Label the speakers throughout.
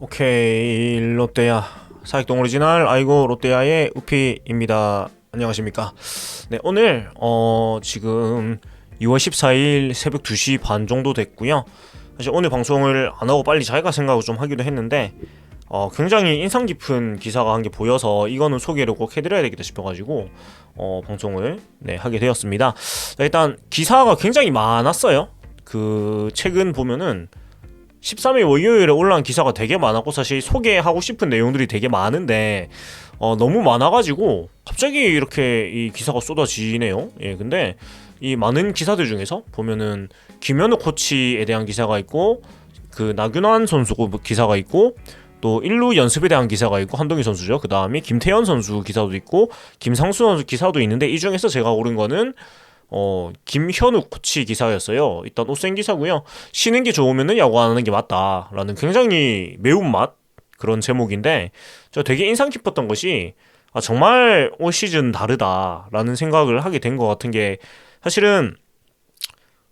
Speaker 1: 오케이 롯데야. 사익동 오리지널 아이고 롯데야의 우피입니다. 안녕하십니까? 네 오늘 어 지금 2월 14일 새벽 2시 반 정도 됐고요. 사실 오늘 방송을 안 하고 빨리 자기가 생각을 좀 하기도 했는데 어 굉장히 인상 깊은 기사가 한 게 보여서 이거는 소개를 꼭 해드려야 되겠다 싶어가지고 어 방송을 네 하게 되었습니다. 자, 일단 기사가 굉장히 많았어요. 그 최근 보면은 13일 월요일에 올라온 기사가 되게 많았고 사실 소개하고 싶은 내용들이 되게 많은데 어, 너무 많아가지고 갑자기 이렇게 이 기사가 쏟아지네요. 예, 근데 이 많은 기사들 중에서 보면은 김현우 코치에 대한 기사가 있고 그 나균환 선수 기사가 있고 또 1루 연습에 대한 기사가 있고 한동희 선수죠. 그 다음에 김태현 선수 기사도 있고 김상수 선수 기사도 있는데 이 중에서 제가 고른 거는 어 김현우 코치 기사였어요. 일단 옷생 기사고요. 쉬는 게 좋으면은 야구 안 하는 게 맞다라는 굉장히 매운맛 그런 제목인데 저 되게 인상 깊었던 것이 아 정말 올 시즌 다르다라는 생각을 하게 된 것 같은 게 사실은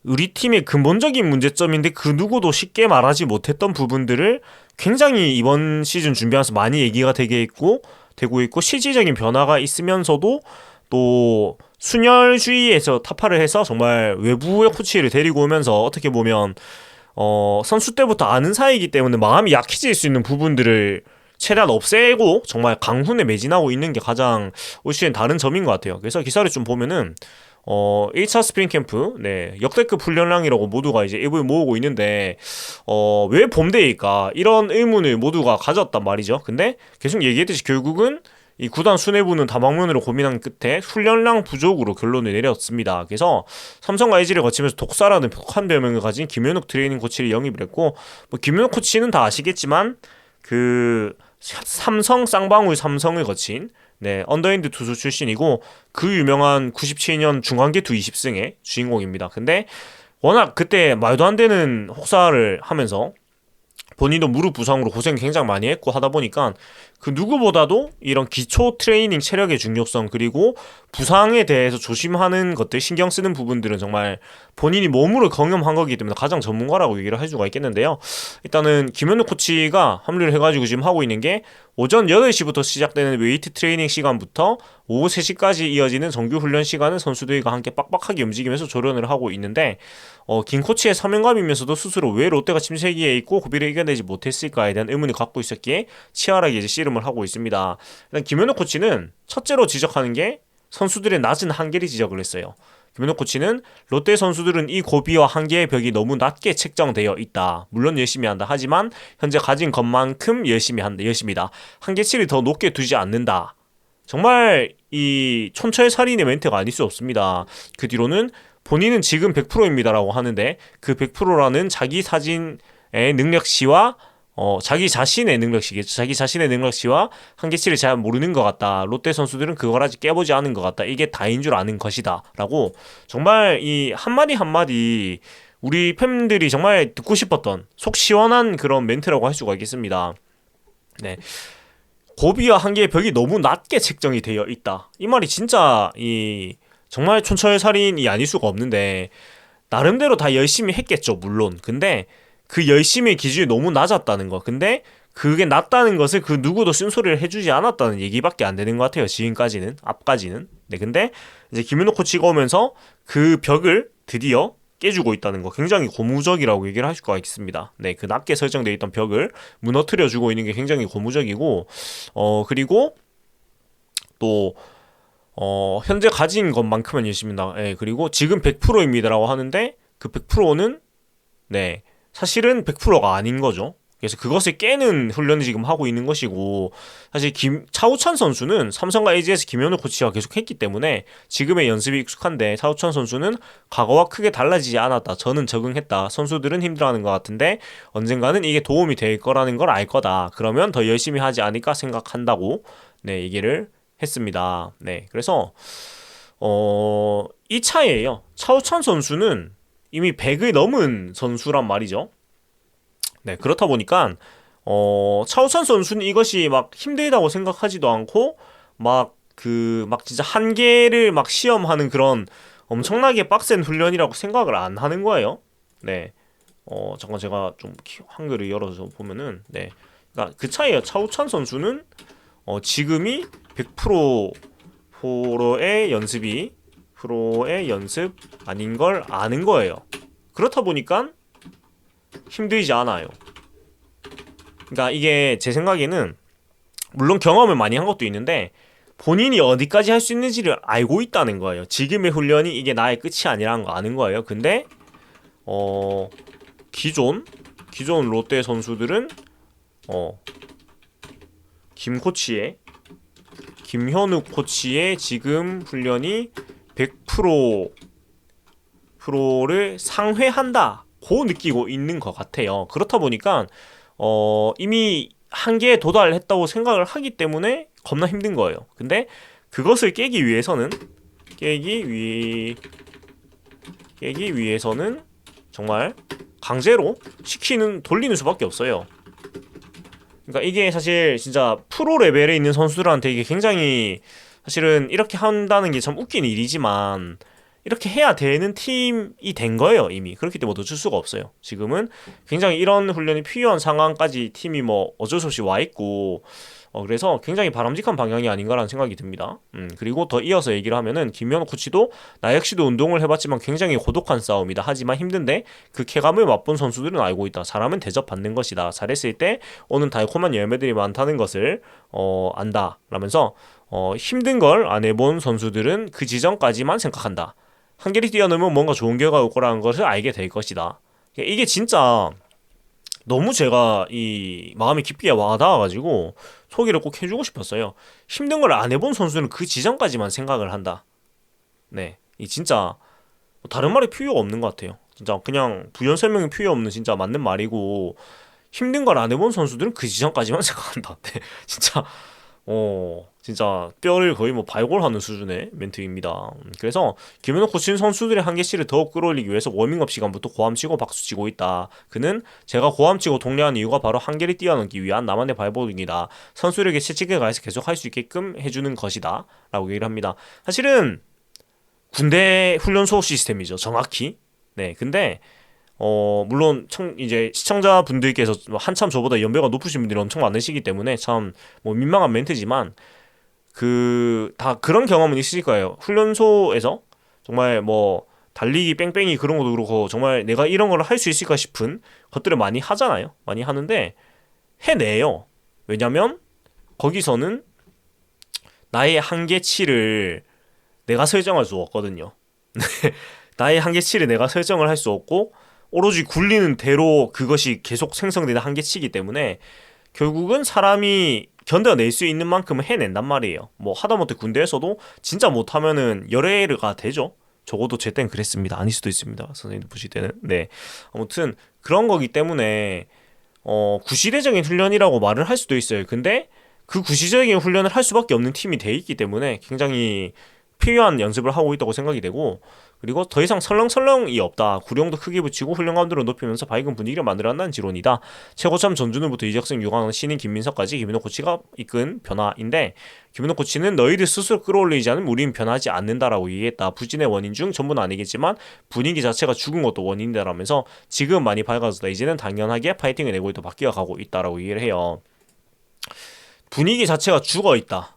Speaker 1: 우리 팀의 근본적인 문제점인데 그 누구도 쉽게 말하지 못했던 부분들을 굉장히 이번 시즌 준비하면서 많이 얘기가 되게 있고 되고 있고 실질적인 변화가 있으면서도 또 순혈주의에서 타파를 해서 정말 외부의 코치를 데리고 오면서 어떻게 보면 어 선수 때부터 아는 사이이기 때문에 마음이 약해질 수 있는 부분들을 최대한 없애고 정말 강훈에 매진하고 있는 게 가장 올 시즌 다른 점인 것 같아요. 그래서 기사를 좀 보면은 어 1차 스프링 캠프 네 역대급 훈련량이라고 모두가 이제 입을 모으고 있는데 어 왜 봄대일까 이런 의문을 모두가 가졌단 말이죠. 근데 계속 얘기했듯이 결국은 이 구단 수뇌부는 다방면으로 고민한 끝에 훈련량 부족으로 결론을 내렸습니다. 그래서 삼성과 LG를 거치면서 독사라는 독한 별명을 가진 김현욱 트레이닝 코치를 영입을 했고 뭐 김현욱 코치는 다 아시겠지만 그 삼성 쌍방울 삼성을 거친 네, 언더핸드 투수 출신이고 그 유명한 97년 중간계 투 20승의 주인공입니다. 근데 워낙 그때 말도 안 되는 혹사를 하면서 본인도 무릎 부상으로 고생 굉장히 많이 했고 하다 보니까 그 누구보다도 이런 기초 트레이닝 체력의 중요성 그리고 부상에 대해서 조심하는 것들 신경 쓰는 부분들은 정말 본인이 몸으로 경험한 거기 때문에 가장 전문가라고 얘기를 할 수가 있겠는데요. 일단은 김현우 코치가 합류를 해가지고 지금 하고 있는 게 오전 8시부터 시작되는 웨이트 트레이닝 시간부터 오후 3시까지 이어지는 정규 훈련 시간은 선수들과 함께 빡빡하게 움직이면서 조련을 하고 있는데 어, 김 코치의 사명감이면서도 스스로 왜 롯데가 침체기에 있고 고비를 이겨내지 못했을까에 대한 의문을 갖고 있었기에 치열하게 이제 씨름을 하고 있습니다. 일단 김현우 코치는 첫째로 지적하는 게 선수들의 낮은 한계를 지적을 했어요. 김현우 코치는 롯데 선수들은 이 고비와 한계의 벽이 너무 낮게 책정되어 있다. 물론 열심히 한다. 하지만 현재 가진 것만큼 열심히 한다. 열심히다. 한계치를 더 높게 두지 않는다. 정말 이 촌철살인의 멘트가 아닐 수 없습니다. 그 뒤로는 본인은 지금 100%입니다라고 하는데 그 100%라는 자기 사진의 능력치와 어, 자기 자신의 능력치겠죠. 자기 자신의 능력치와 한계치를 잘 모르는 것 같다. 롯데 선수들은 그걸 아직 깨보지 않은 것 같다. 이게 다인 줄 아는 것이다. 라고 정말 이 한마디 한마디 우리 팬들이 정말 듣고 싶었던 속 시원한 그런 멘트라고 할 수가 있겠습니다. 네. 고비와 한계의 벽이 너무 낮게 책정이 되어 있다. 이 말이 진짜 이 정말 촌철살인이 아닐 수가 없는데 나름대로 다 열심히 했겠죠. 물론. 근데 그 열심의 기준이 너무 낮았다는 거. 근데 그게 낮다는 것을 그 누구도 쓴소리를 해주지 않았다는 얘기밖에 안 되는 것 같아요. 지금까지는 앞까지는. 네, 근데 이제 김윤호 코치가 오면서 그 벽을 드디어 깨주고 있다는 거 굉장히 고무적이라고 얘기를 할 수가 있습니다. 네, 그 낮게 설정되어 있던 벽을 무너뜨려 주고 있는 게 굉장히 고무적이고 어 그리고 또 어, 현재 가진 것만큼은 열심히 나. 예, 그리고 지금 100%입니다라고 하는데 그 100%는 네. 사실은 100%가 아닌 거죠. 그래서 그것을 깨는 훈련을 지금 하고 있는 것이고 사실 김 차우찬 선수는 삼성과 LG에서 김현우 코치와 계속 했기 때문에 지금의 연습이 익숙한데 차우찬 선수는 과거와 크게 달라지지 않았다. 저는 적응했다. 선수들은 힘들어하는 것 같은데 언젠가는 이게 도움이 될 거라는 걸 알 거다. 그러면 더 열심히 하지 않을까 생각한다고 네 얘기를 했습니다. 네 그래서 어 이 차이에요. 차우찬 선수는 이미 100을 넘은 선수란 말이죠. 네, 그렇다 보니까 어, 차우찬 선수는 이것이 막 힘들다고 생각하지도 않고 막 그 막 진짜 한계를 막 시험하는 그런 엄청나게 빡센 훈련이라고 생각을 안 하는 거예요. 네. 어, 잠깐 제가 좀 한글을 열어서 보면은 네. 그러니까 그 차이예요. 차우찬 선수는 어, 지금이 100% 프로의 연습이 프로의 연습 아닌 걸 아는 거예요. 그렇다 보니까 힘들지 않아요. 그러니까 이게 제 생각에는 물론 경험을 많이 한 것도 있는데 본인이 어디까지 할 수 있는지를 알고 있다는 거예요. 지금의 훈련이 이게 나의 끝이 아니라는 거 아는 거예요. 근데 어 기존 기존 롯데 선수들은 어 김 코치의 김현욱 코치의 지금 훈련이 100% 프로를 상회한다고 느끼고 있는 것 같아요. 그렇다 보니까 어 이미 한계에 도달했다고 생각을 하기 때문에 겁나 힘든 거예요. 근데 그것을 깨기 위해서는 깨기 위 깨기 위해서는 정말 강제로 시키는 돌리는 수밖에 없어요. 그러니까 이게 사실 진짜 프로 레벨에 있는 선수들한테 이게 굉장히 사실은 이렇게 한다는 게 참 웃긴 일이지만 이렇게 해야 되는 팀이 된 거예요 이미. 그렇기 때문에 어쩔 수가 없어요. 지금은 굉장히 이런 훈련이 필요한 상황까지 팀이 뭐 어쩔 수 없이 와 있고 어, 그래서 굉장히 바람직한 방향이 아닌가라는 생각이 듭니다. 음, 그리고 더 이어서 얘기를 하면은 김현우 코치도 나 역시도 운동을 해봤지만 굉장히 고독한 싸움이다. 하지만 힘든데 그 쾌감을 맛본 선수들은 알고 있다. 사람은 대접받는 것이다. 잘했을 때 오는 달콤한 열매들이 많다는 것을 어, 안다. 라면서 어, 힘든 걸 안 해본 선수들은 그 지점까지만 생각한다. 한계를 뛰어넘으면 뭔가 좋은 결과가 올 거라는 것을 알게 될 것이다. 이게 진짜 너무 제가 이 마음이 깊게 와닿아가지고 소개를 꼭 해주고 싶었어요. 힘든 걸 안 해본 선수는 그 지점까지만 생각을 한다. 네, 이 진짜 다른 말이 필요가 없는 것 같아요. 진짜 그냥 부연 설명이 필요 없는 진짜 맞는 말이고 힘든 걸 안 해본 선수들은 그 지점까지만 생각한다. 네, 진짜 어 진짜 뼈를 거의 뭐 발골하는 수준의 멘트입니다. 음, 그래서 김현욱 코치는 선수들의 한계치를 더욱 끌어올리기 위해서 워밍업 시간부터 고함치고 박수치고 있다. 그는 제가 고함치고 독려하는 이유가 바로 한계를 뛰어넘기 위한 나만의 발버둥이다. 선수들에게 채찍에 가해서 계속 할 수 있게끔 해주는 것이다. 라고 얘기를 합니다. 사실은 군대 훈련소 시스템이죠. 정확히. 네. 근데 어 물론 청 이제 시청자 분들께서 한참 저보다 연배가 높으신 분들이 엄청 많으시기 때문에 참 뭐 민망한 멘트지만 그 다 그런 경험은 있으실 거예요. 훈련소에서 정말 뭐 달리기 뺑뺑이 그런 것도 그렇고 정말 내가 이런 걸 할 수 있을까 싶은 것들을 많이 하잖아요. 많이 하는데 해내요. 왜냐면 거기서는 나의 한계치를 내가 설정할 수 없거든요. 나의 한계치를 내가 설정을 할 수 없고 오로지 굴리는 대로 그것이 계속 생성되는 한계치기 때문에 결국은 사람이 견뎌낼 수 있는 만큼 해낸단 말이에요. 뭐 하다못해 군대에서도 진짜 못하면은 열애가 되죠. 적어도 제 땐 그랬습니다. 아닐 수도 있습니다. 선생님 보실 때는. 네. 아무튼 그런 거기 때문에 어 구시대적인 훈련이라고 말을 할 수도 있어요. 근데 그 구시적인 훈련을 할 수밖에 없는 팀이 돼 있기 때문에 굉장히 필요한 연습을 하고 있다고 생각이 되고 그리고 더 이상 설렁설렁이 없다. 구령도 크게 붙이고 훈련감들을 높이면서 밝은 분위기를 만들어낸다는 지론이다. 최고참 전준우부터 이적승, 유광, 신인, 김민석까지 김민호 코치가 이끈 변화인데 김민호 코치는 너희들 스스로 끌어올리지 않으면 우린 변하지 않는다라고 얘기했다. 부진의 원인 중 전부는 아니겠지만 분위기 자체가 죽은 것도 원인이다라면서 지금 많이 밝아졌다. 이제는 당연하게 파이팅을 내고 있다. 바뀌어 가고 있다라고 얘기를 해요. 분위기 자체가 죽어 있다.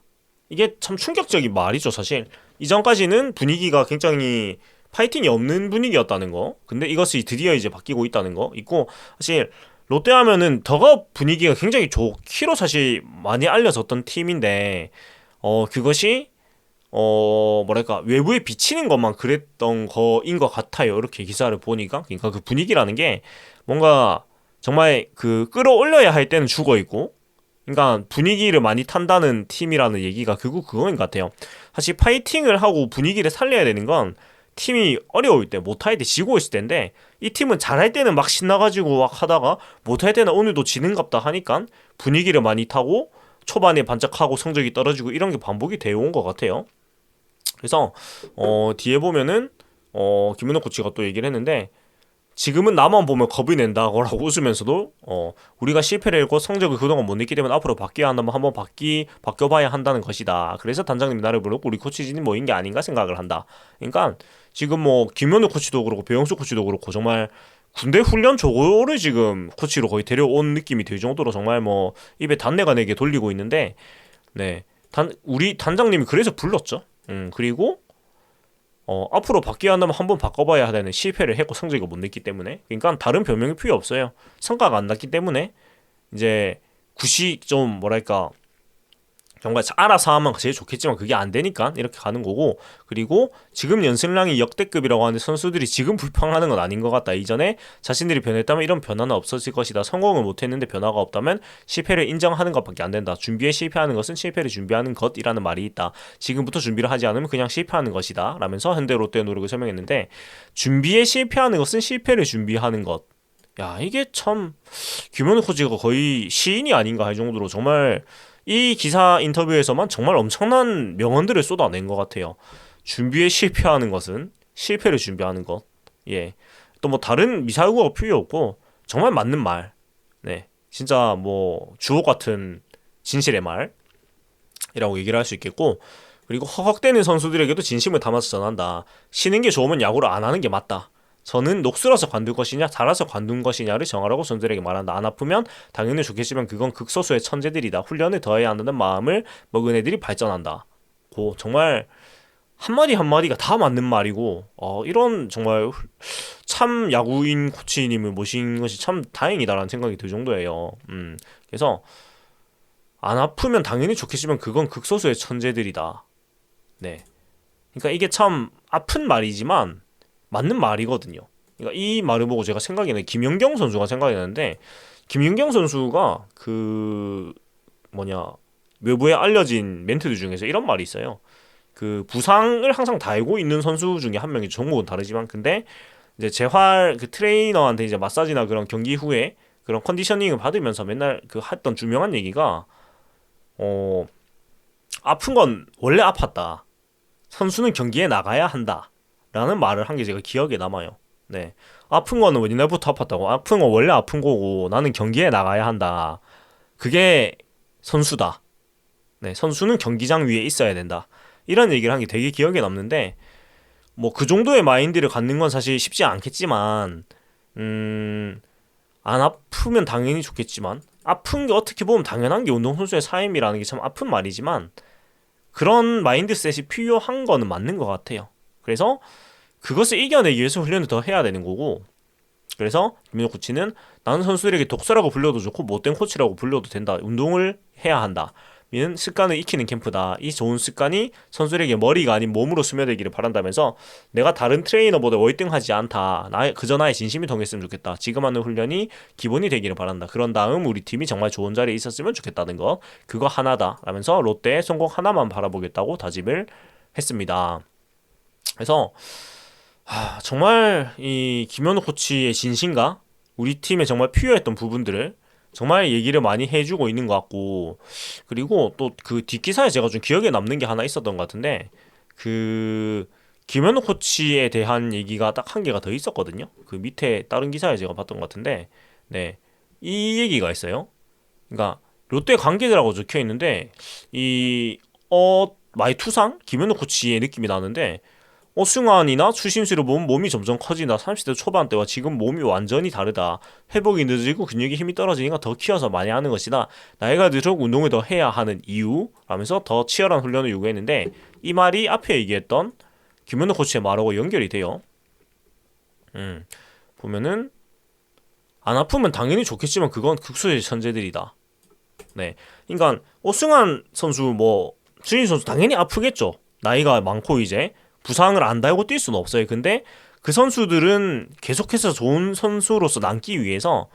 Speaker 1: 이게 참 충격적인 말이죠, 사실. 이전까지는 분위기가 굉장히 파이팅이 없는 분위기였다는 거. 근데 이것이 드디어 이제 바뀌고 있다는 거 있고 사실 롯데 하면은 더가 분위기가 굉장히 좋기로 사실 많이 알려졌던 팀인데 어 그것이 어 뭐랄까 외부에 비치는 것만 그랬던 거인 것 같아요. 이렇게 기사를 보니까 그러니까 그 분위기라는 게 뭔가 정말 그 끌어올려야 할 때는 죽어 있고 그러니까 분위기를 많이 탄다는 팀이라는 얘기가 결국 그거인 것 같아요. 사실 파이팅을 하고 분위기를 살려야 되는 건 팀이 어려울 때 못할 때 지고 있을 때인데 이 팀은 잘할 때는 막 신나가지고 막 하다가 못할 때는 오늘도 지는갑다 하니까 분위기를 많이 타고 초반에 반짝하고 성적이 떨어지고 이런 게 반복이 되어 온 것 같아요. 그래서 어 뒤에 보면은 어 김은호 코치가 또 얘기를 했는데 지금은 나만 보면 겁이 낸다고 웃으면서도 어 우리가 실패를 했고 성적을 그동안 못 냈기 때문에 앞으로 바뀌어야 한다면 한번 바뀌 바뀌어봐야 한다는 것이다. 그래서 단장님이 나를 부르고 우리 코치진이 모인 게 아닌가 생각을 한다. 그러니까 지금 뭐 김현우 코치도 그렇고 배영수 코치도 그렇고 정말 군대 훈련 조고를 지금 코치로 거의 데려온 느낌이 들 정도로 정말 뭐 입에 단내가 내게 돌리고 있는데 네. 단 우리 단장님이 그래서 불렀죠. 음, 그리고 어, 앞으로 바뀌어야 한다면 한 번 바꿔봐야 되는 실패를 했고 성적이 못 냈기 때문에 그러니까 다른 변명이 필요 없어요. 성과가 안 났기 때문에 이제 굿이 좀 뭐랄까 정말 알아서 하면 제일 좋겠지만 그게 안 되니까 이렇게 가는 거고. 그리고 지금 연승량이 역대급이라고 하는데 선수들이 지금 불평하는 건 아닌 것 같다. 이전에 자신들이 변했다면 이런 변화는 없어질 것이다. 성공을 못했는데 변화가 없다면 실패를 인정하는 것밖에 안 된다. 준비에 실패하는 것은 실패를 준비하는 것이라는 말이 있다. 지금부터 준비를 하지 않으면 그냥 실패하는 것이다. 라면서 현대 롯데의 노력을 설명했는데 준비에 실패하는 것은 실패를 준비하는 것. 야 이게 참 김현우 코치가 거의 시인이 아닌가 할 정도로 정말 이 기사 인터뷰에서만 정말 엄청난 명언들을 쏟아낸 것 같아요. 준비에 실패하는 것은 실패를 준비하는 것. 예. 또 뭐 다른 미사일구가 필요 없고 정말 맞는 말. 네. 진짜 뭐 주옥 같은 진실의 말이라고 얘기를 할 수 있겠고 그리고 허걱대는 선수들에게도 진심을 담아서 전한다. 쉬는 게 좋으면 야구를 안 하는 게 맞다. 저는 녹슬어서 관둘 것이냐 달아서 관둔 것이냐를 정하라고 선수들에게 말한다. 안 아프면 당연히 좋겠지만 그건 극소수의 천재들이다. 훈련을 더해야 한다는 마음을 먹은 애들이 발전한다. 고 정말 한마디 한마디가 다 맞는 말이고 어, 이런 정말 참 야구인 코치님을 모신 것이 참 다행이다라는 생각이 들 정도예요. 음, 그래서 안 아프면 당연히 좋겠지만 그건 극소수의 천재들이다. 네. 그러니까 이게 참 아픈 말이지만 맞는 말이거든요. 그러니까 이 말을 보고 제가 생각이 나는 김연경 선수가 생각이 나는데 김연경 선수가 그 뭐냐 외부에 알려진 멘트들 중에서 이런 말이 있어요. 그 부상을 항상 달고 있는 선수 중에 한 명이 종목은 다르지만 근데 이제 재활 그 트레이너한테 이제 마사지나 그런 경기 후에 그런 컨디셔닝을 받으면서 맨날 그 했던 유명한 얘기가 어 아픈 건 원래 아팠다. 선수는 경기에 나가야 한다. 라는 말을 한 게 제가 기억에 남아요. 네. 아픈 거는 옛날부터 아팠다고. 아픈 건 원래 아픈 거고 나는 경기에 나가야 한다. 그게 선수다. 네. 선수는 경기장 위에 있어야 된다. 이런 얘기를 한 게 되게 기억에 남는데 뭐 그 정도의 마인드를 갖는 건 사실 쉽지 않겠지만 음, 안 아프면 당연히 좋겠지만 아픈 게 어떻게 보면 당연한 게 운동선수의 삶이라는 게 참 아픈 말이지만 그런 마인드셋이 필요한 거는 맞는 것 같아요. 그래서 그것을 이겨내기 위해서 훈련을 더 해야 되는 거고 그래서 김민호 코치는 나는 선수들에게 독서라고 불려도 좋고 못된 코치라고 불려도 된다. 운동을 해야 한다. 는 습관을 익히는 캠프다. 이 좋은 습관이 선수들에게 머리가 아닌 몸으로 스며들기를 바란다면서 내가 다른 트레이너보다 월등하지 않다. 나 그저 나의 진심이 통했으면 좋겠다. 지금 하는 훈련이 기본이 되기를 바란다. 그런 다음 우리 팀이 정말 좋은 자리에 있었으면 좋겠다는 거. 그거 하나다. 라면서 롯데의 성공 하나만 바라보겠다고 다짐을 했습니다. 그래서 하, 정말 이 김현우 코치의 진심과 우리 팀에 정말 필요했던 부분들을 정말 얘기를 많이 해주고 있는 것 같고 그리고 또 그 뒷기사에 제가 좀 기억에 남는 게 하나 있었던 것 같은데 그 김현우 코치에 대한 얘기가 딱 한 개가 더 있었거든요. 그 밑에 다른 기사에 제가 봤던 것 같은데 네 이 얘기가 있어요. 그러니까 롯데 관계자라고 적혀 있는데 이 어 마이 투상 김현우 코치의 느낌이 나는데 오승환이나 추신수를 보면 몸이 점점 커진다. 30대 초반 때와 지금 몸이 완전히 다르다. 회복이 늦어지고 근육의 힘이 떨어지니까 더 키워서 많이 하는 것이다. 나이가 들수록 운동을 더 해야 하는 이유 라면서 더 치열한 훈련을 요구했는데 이 말이 앞에 얘기했던 김현우 코치의 말하고 연결이 돼요. 음, 보면은 안 아프면 당연히 좋겠지만 그건 극소의 천재들이다. 네, 그러니까 오승환 선수 뭐 추신 선수 당연히 아프겠죠. 나이가 많고 이제 부상을 안 달고 뛸 수는 없어요. 근데 그 선수들은 계속해서 좋은 선수로서 남기 위해서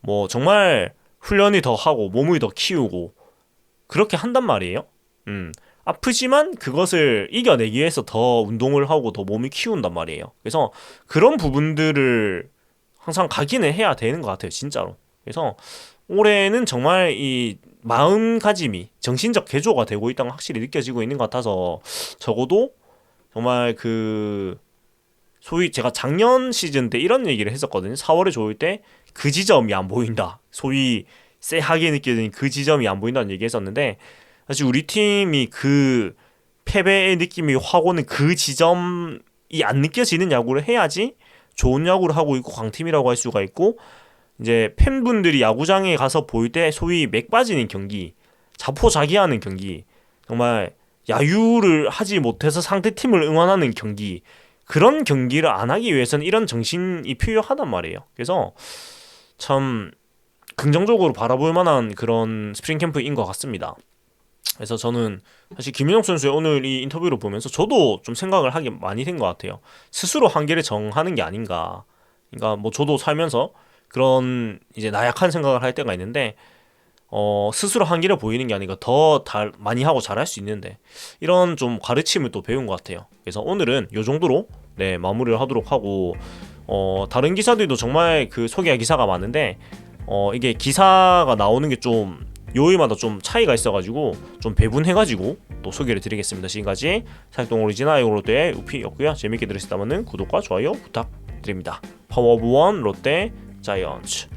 Speaker 1: 뭐 정말 훈련이 더 하고 몸을 더 키우고 그렇게 한단 말이에요. 음. 아프지만 그것을 이겨내기 위해서 더 운동을 하고 더 몸을 키운단 말이에요. 그래서 그런 부분들을 항상 각인을 해야 되는 것 같아요. 진짜로. 그래서 올해는 정말 이 마음가짐이 정신적 개조가 되고 있다는 확실히 느껴지고 있는 것 같아서 적어도 정말 그 소위 제가 작년 시즌 때 이런 얘기를 했었거든요. 4월에 좋을 때 그 지점이 안 보인다. 소위 쎄하게 느껴지는 그 지점이 안 보인다는 얘기 했었는데 사실 우리 팀이 그 패배의 느낌이 확 오는 그 지점이 안 느껴지는 야구를 해야지 좋은 야구를 하고 있고 강팀이라고 할 수가 있고 이제 팬분들이 야구장에 가서 볼 때 소위 맥 빠지는 경기, 자포자기하는 경기, 정말 야유를 하지 못해서 상대 팀을 응원하는 경기 그런 경기를 안 하기 위해서는 이런 정신이 필요하단 말이에요. 그래서 참 긍정적으로 바라볼 만한 그런 스프링 캠프인 것 같습니다. 그래서 저는 사실 김윤영 선수의 오늘 이 인터뷰를 보면서 저도 좀 생각을 하게 많이 된 것 같아요. 스스로 한계를 정하는 게 아닌가. 그러니까 뭐 저도 살면서 그런 이제 나약한 생각을 할 때가 있는데 어 스스로 한계를 보이는 게 아니라 더 달, 많이 하고 잘할 수 있는데 이런 좀 가르침을 또 배운 것 같아요. 그래서 오늘은 요 정도로 네 마무리를 하도록 하고 어 다른 기사들도 정말 그 소개할 기사가 많은데 어 이게 기사가 나오는 게 좀 요일마다 좀 차이가 있어가지고 좀 배분해가지고 또 소개를 드리겠습니다. 지금까지 사육동 오리지널 롯데 우피였고요. 재밌게 들으셨다면 구독과 좋아요 부탁드립니다. 파워 오브 원 롯데 자이언츠